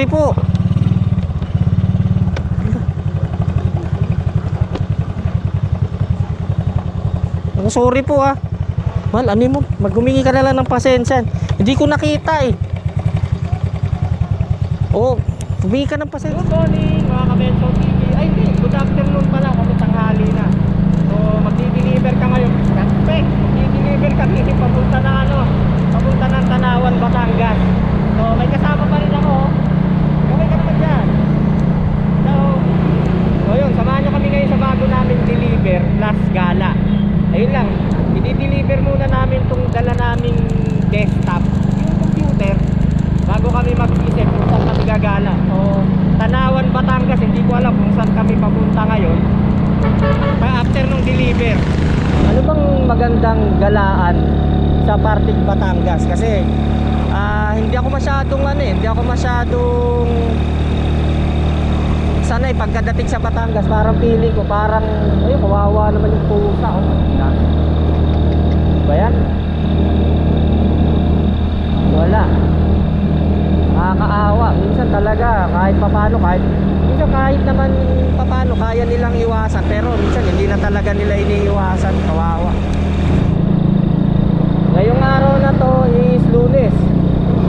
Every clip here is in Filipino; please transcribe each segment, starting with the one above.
sorry po. Ang sorry po ah. Mal, ano mo? Maghumingi ka na lang ng pasensya. Hindi ko nakita eh. Oo, humingi ka ng pasensya. Good morning mga Kabento TV. Ay hindi, good afternoon pala kasi tanghali na. So magdi-deliver ka ngayon. Respect, magdi-deliver ka hindi papunta na ano, papunta ng Tanawan, Batangas. So may kasama pa rin ako. Dyan. So, so yun, samahan nyo kami ngayon sa bago namin deliver, last gala. Ayun lang, i-deliver muna namin tong dala naming desktop, yung computer, bago kami mag-isip kung saan kami gagala. So, Tanawan, Batangas, hindi ko alam kung saan kami papunta ngayon. Pa after nung deliver. Ano bang magandang galaan sa parting Batangas? Kasi ah, hindi ako masyadong ano eh, hindi ako masyadong sanay pagkadating sa Batangas, parang feeling ko parang ay kawawa naman yung pusa oh. Ba yan? Wala. Nakakaawa. Minsan talaga kahit papano kahit minsan kahit naman papano kaya nilang iwasan pero minsan hindi na talaga nila iniiwasan. Kawawa. Ngayong araw na to is lunes.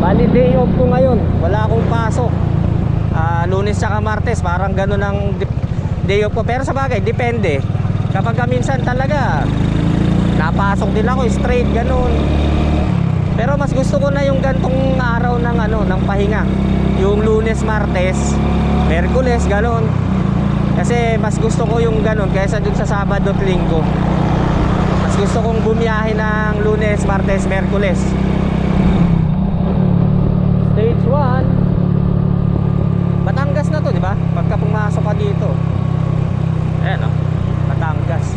Bali day off ko ngayon. Wala akong pasok. Ah, lunes saka martes parang ganun ang day off ko. Pero sa bagay depende. Kapag ka minsan talaga napasok din ako straight ganun. Pero mas gusto ko na yung gantong araw ng ano ng pahinga. Yung lunes martes merkules ganun. Kasi mas gusto ko yung ganun kaysa dun sa sabado at linggo. Mas gusto kong bumiyahe ng lunes martes merkules. Stage 1 Batangas na to, di ba? Pagka pumasok ka dito. Ayan, oh. Batangas.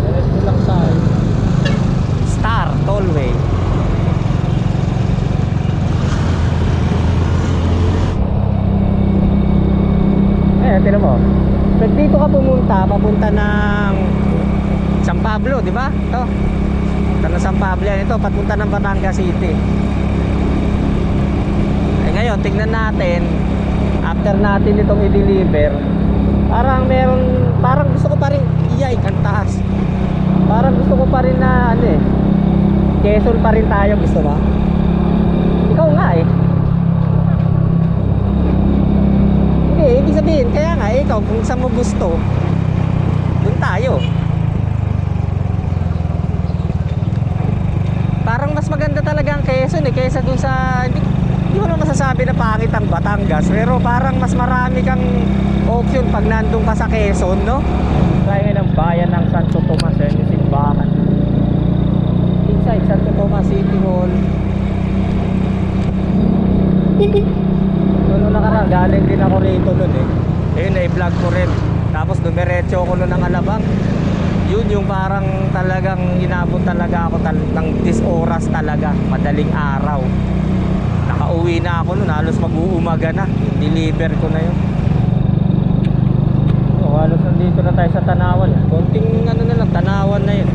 Diretso lang tayo. Star Tollway. Eh, tinan mo. Pag dito ka pumunta, papunta ng San Pablo, di ba? Ito. Punta ng San Pablo yan. Ito, papunta ng Batangas City. Eh, ngayon, tingnan natin. After natin itong i-deliver, parang meron, parang gusto ko pa rin, iyay, ang taas. Parang gusto ko pa rin na, ano eh, Quezon pa rin tayo, gusto ba? Ikaw nga eh. Hindi, ibig sabihin, kaya nga, ikaw, kung saan mo gusto, dun tayo. Parang mas maganda talaga ang Quezon eh, kaysa dun sa, hindi, hindi mo naman masasabi na pangit ang Batangas, pero parang mas marami kang option pag nandun ka sa Quezon, no? Kaya ng bayan ng Santo Tomas, eh, yung simbahan. Inside Santo Tomas City Hall. Noon nung nakaraan, galing din ako rito nun eh. Ayun, na-vlog ko rin. Tapos dumiretso ako nun ng Alabang. Yun yung parang talagang inabot talaga ako tal ng 10 oras talaga. Madaling araw. Nakauwi na ako nun. Halos mag-uumaga na. Deliver ko na yun. So, halos nandito na tayo sa Tanawan. Konting ano na lang, Tanawan na yun.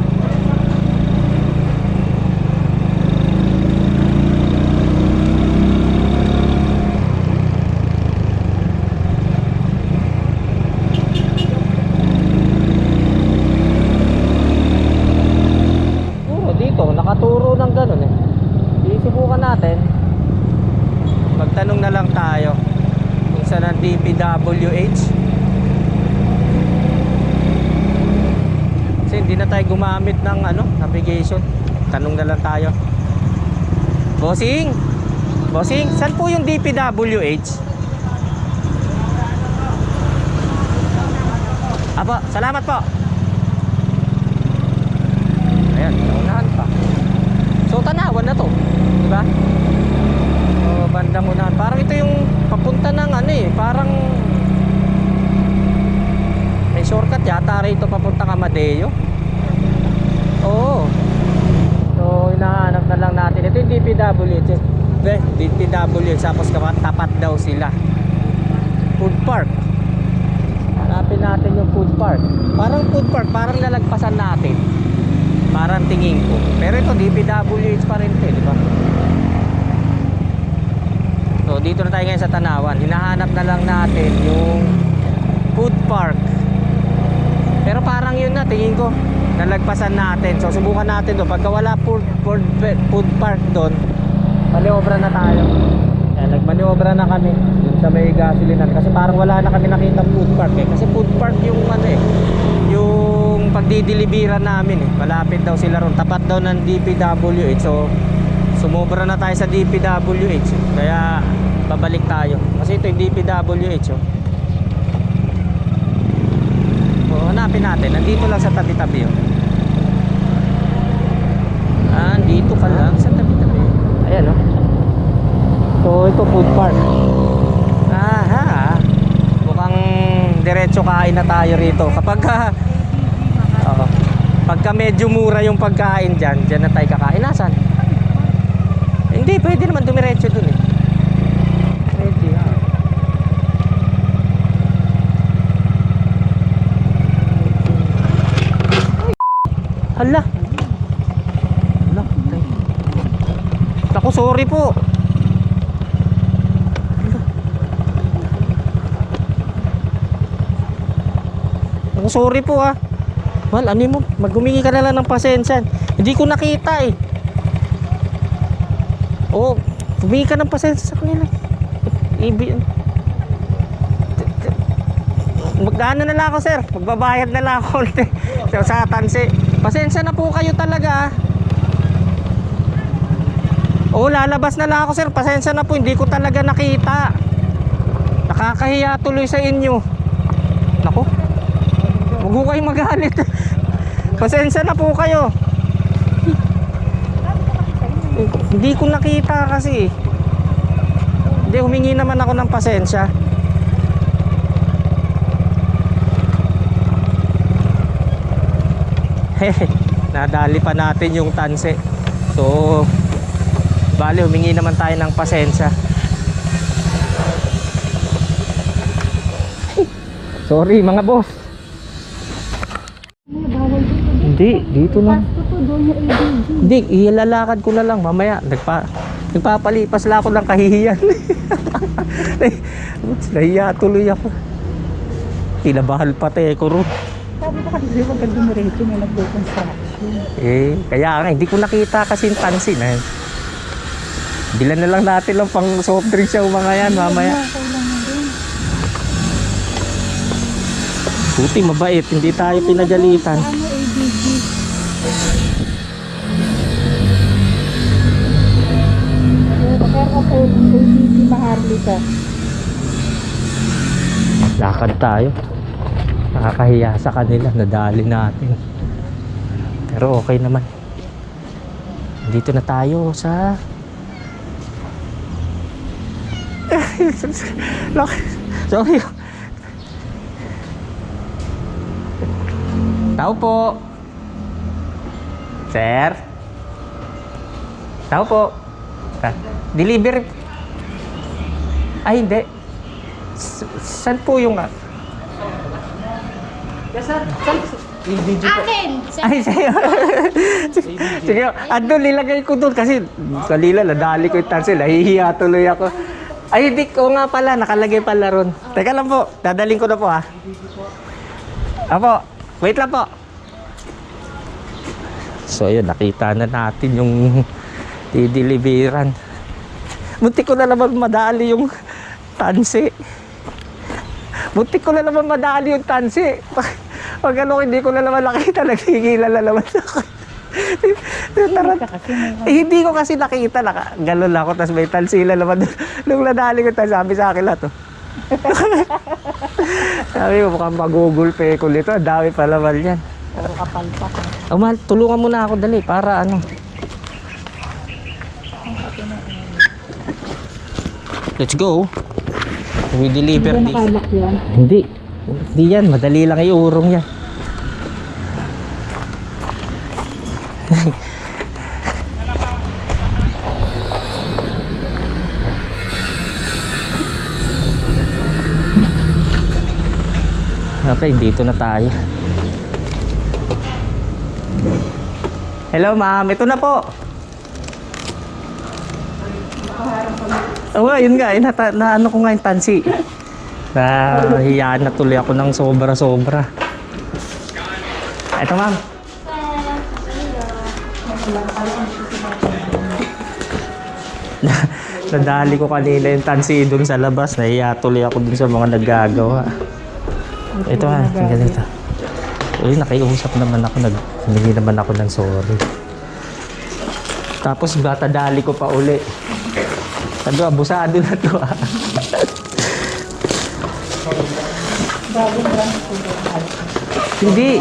Puro dito, nakaturo ng ganun eh. Isubukan natin. Magtanong na lang tayo kung saan ang DPWH. Kasi hindi na tayo gumamit ng navigation. Tanong na lang tayo. Bossing! Bossing, saan po yung DPWH? Apo, salamat po. Ayan, naunahan pa. So, tanawan na to. Di ba? So, bandang unahan. Parang ito yung papunta ng ano eh. Parang may shortcut yata rito papunta Kamadeo. Oo. So, hinahanap na lang natin. Ito yung DPWH. Eh, DPWH. Tapos tapat daw sila. Food park. Hanapin natin yung food park. Parang food park, parang nalagpasan natin. Parang tingin ko. Pero ito, DPWH pa rin ito, eh, di ba? So, dito na tayo ngayon sa Tanawan. Hinahanap na lang natin yung food park. Pero parang yun na, tingin ko. Nalagpasan natin. So, subukan natin doon. Pagka wala food, food, food park doon, maniobra na tayo. Yan, nagmaniobra na kami dun sa may gasolinan. Kasi parang wala na kami nakita food park eh. Kasi food park yung ano eh, yung pagdidilibiran namin eh. Malapit daw sila ron. Tapat daw ng DPWH. So, sumobra na tayo sa DPWH. Kaya, babalik tayo. Kasi ito yung DPWH oh. So, hanapin natin. Nandito lang sa tabi-tabi oh. Ah, dito ka lang sa tabi-tabi. Ayan oh. So, ito food park. Aha. Mukhang diretso kain na tayo rito. Kapag ka, Oo. Pagka medyo mura yung pagkain dyan, dyan na tayo kakain. Nasaan? Hindi, pwede naman dumiretso dun eh. Ah. Hala. Sorry po. Naku, sorry po ah. Mal, ano mo? Maghumingi ka na lang ng pasensya. Hindi ko nakita eh. Oo, humingi ka ng pasensya sa kanila. Ibi... Magdaan na lang ako, sir. Magbabayad na lang ako. So, sa tansi. Pasensya na po kayo talaga. ah. Oo, lalabas na lang ako, sir. Pasensya na po. Hindi ko talaga nakita. Nakakahiya tuloy sa inyo. Nako. Huwag ko kayong magalit. Pasensya na po kayo. Hindi ko nakita kasi. Hindi, humingi naman ako ng pasensya. Nadali pa natin yung tanse. So, bali, humingi naman tayo ng pasensya. Sorry mga boss. Hindi, dito lang. Hindi, ilalakad ko na lang mamaya. Nagpa, nagpapalipas lang ako ng kahihiyan. Nahiya tuloy ako. Tinabahal pati ko ron. Sabi ko kasi di ba ganda mo rito may. Eh, kaya nga, hindi ko nakita kasi yung tansin. Eh. Bilan na lang natin lang pang soft drinks yung mga yan mamaya. Buti mabait, hindi tayo pinagalitan. Lakad tayo. Nakakahiya sa kanila, nadali natin. Pero okay naman. Dito na tayo sa... Sorry. Tao po. Sir. Tao po. Ah, Deliver. Ay, hindi. S- saan po yung... ah? Yes, sir. Saan? I-video po. Akin! Ay, sa'yo. Sige, andun, nilagay ko doon kasi kalila, nadali ko yung tansil. Nahihiya tuloy ako. Ay, hindi ko nga pala, nakalagay pala ron. Teka lang po, dadaling ko na po ha. Apo, wait lang po. So, ayun, nakita na natin yung dideliveran. Muntik ko na naman madali yung tansi. Muntik ko na naman madali yung tansi. Pag ano, hindi ko na naman nakita, nagsigilan na naman ako. Tara, Kasi may eh, hindi ko kasi nakita, naka, galon ako, tapos may tansila naman. doon. Nung nadali ko, tapos sabi sa akin lahat, oh. sabi ko, mukhang mag-google pay ko nito. Ang dami pa naman yan. puro kapalpak. Oh, mahal, tulungan mo na ako dali para ano. Let's go. We deliver Hindi this. Hindi. Hindi yan. Madali lang iurong yan. Okay, dito na tayo. Hello ma'am, ito na po. Oo, oh, yun nga, nata- na, ano ko nga yung tansi. Nahiyaan na tuloy ako ng sobra-sobra. Ito ma'am. Nadali ko kanina yung tansi dun sa labas. Nahiya tuloy ako dun sa mga naggagawa. Ito ha, ganito. Uy, nakiusap naman ako. Nag, humingi naman ako ng sorry. Tapos bata dali ko pa uli. Ano, abusado na to ah. Hindi.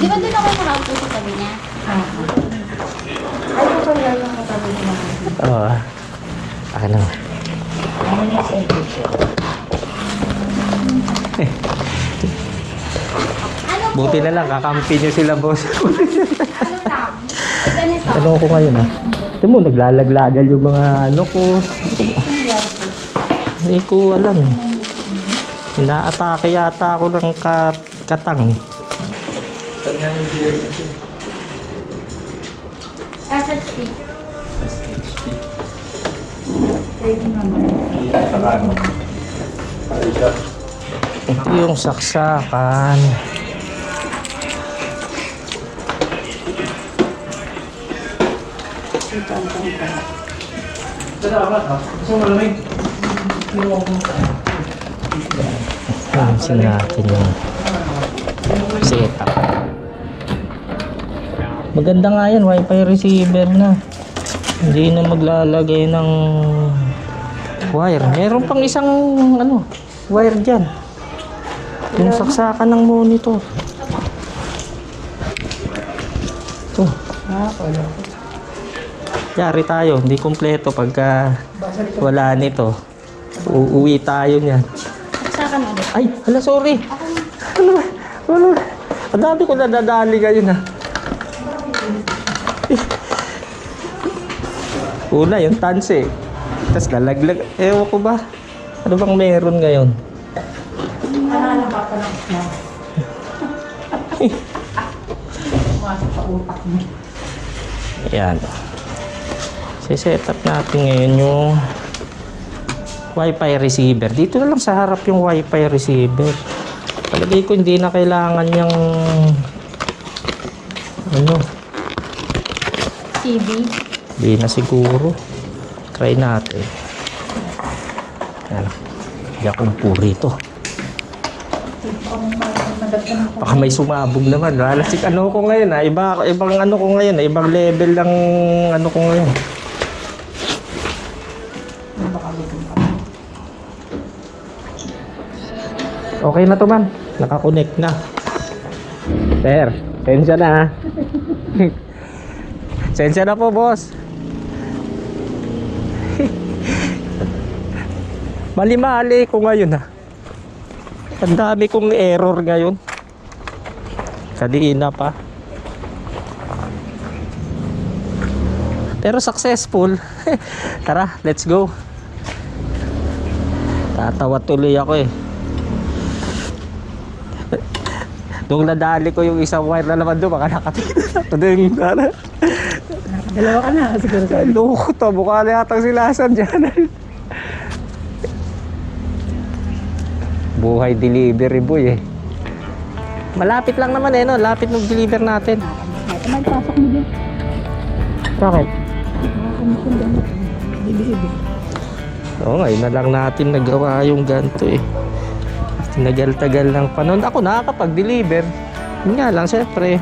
Di ba doon ako nakaupo sa tabi niya? Oo. Akin na. Ano po? Buti na lang, kakampi nyo sila boss. Ano ko ngayon ah. Ito mo, naglalaglagal yung mga ano ko. Hindi ko alam. Inaatake yata ako ng kat katang. SSP. Ito yung saksakan. Ayusin natin yung setup. Maganda nga yan, wifi receiver na. Hindi na maglalagay ng wire. Meron pang isang ano, wire dyan. Yung saksakan ng monitor. Ito. Yari tayo, hindi kumpleto pagka wala nito. Uuwi tayo niyan. Sa akin ulit. Ay, hala sorry. Ano ba? Ano ba? Ang dami ko nadadali ngayon ha. Una, yung tansi. Tapos lalaglag. Ewan ko ba? Ano bang meron ngayon? Ayan. Siset up natin ngayon yung Wi-Fi receiver. Dito na lang sa harap yung Wi-Fi receiver. Palagay ko hindi na kailangan yung ano, TV. hindi na siguro. Try natin. Ayan. Hindi akong puri ito. Baka may sumabog naman. Wala si ano ko ngayon ha. Iba, ibang ano ko ngayon ha. Ibang level ng ano ko ngayon. Okay na to man. Nakakonect na. Sir, sensya na ha. sensya na po boss. Mali-mali ko ngayon ha. Ang dami kong error ngayon. Kanina pa. Pero successful. Tara, let's go. Tatawa tuloy ako eh. Nung nadali ko yung isang wire na naman doon, baka nakatingin na. Sana. Dalawa ka na siguro. Loko to, mukha na yata silasan dyan. Buhay delivery boy eh. Malapit lang naman eh, no? Lapit ng deliver natin. May pasok mo dyan. Bakit? Oo, ngayon na lang natin nagawa yung ganito eh. Tinagal-tagal ng panahon. Ako nakakapag-deliver. Yun nga lang, syempre,